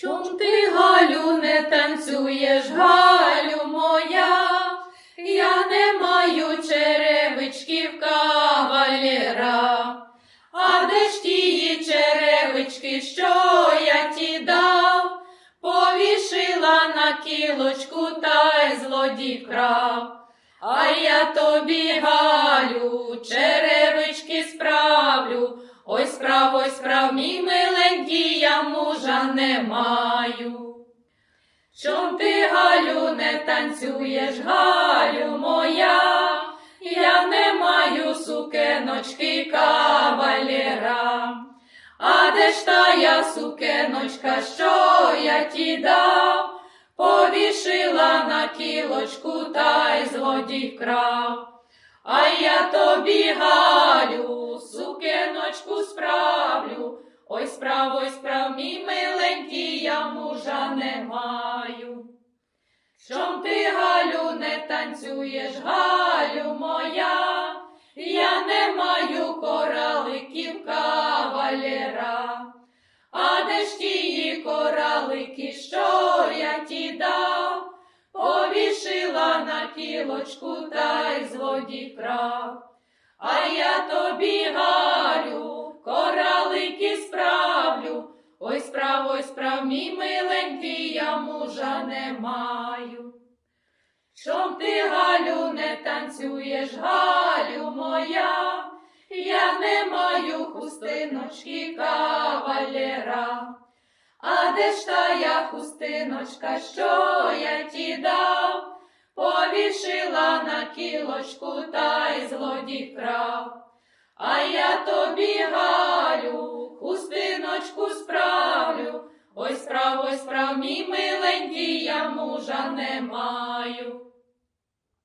Чом ти, Галю, не танцюєш, Галю моя? Я не маю черевичків кавалера. А де ж тії черевички, що я ті дав? Повішила на кілочку та й злодій вкрав. А я тобі, Галю, справ, ой, справ, мій миленький, я мужа не маю. Чом ти, Галю, не танцюєш, Галю моя? Я не маю сукеночки кавалера. А де ж та я сукеночка, що я ті дав? Повішила на кілочку та й злодій вкрав. А я тобі, Галю, сукеночку справлю. Ой, справ, ой, справ, мій миленький, я мужа не маю. Чом ти, Галю, не танцюєш, Галю моя? Я не маю кораликів кавалера. А де ж тії коралики, що я ті дав? Повішила на кілочку та й злодій вкрав. А я тобі, Галю, коралики ой, справ, мій миленький, я мужа не маю. Чом ти, Галю, не танцюєш, Галю моя? Я не маю хустиночки кавалера. А де ж та я хустиночка, що я ті дав? Повішила на кілочку та й злодій вкрав. А я тобі, Галю, мужа не маю.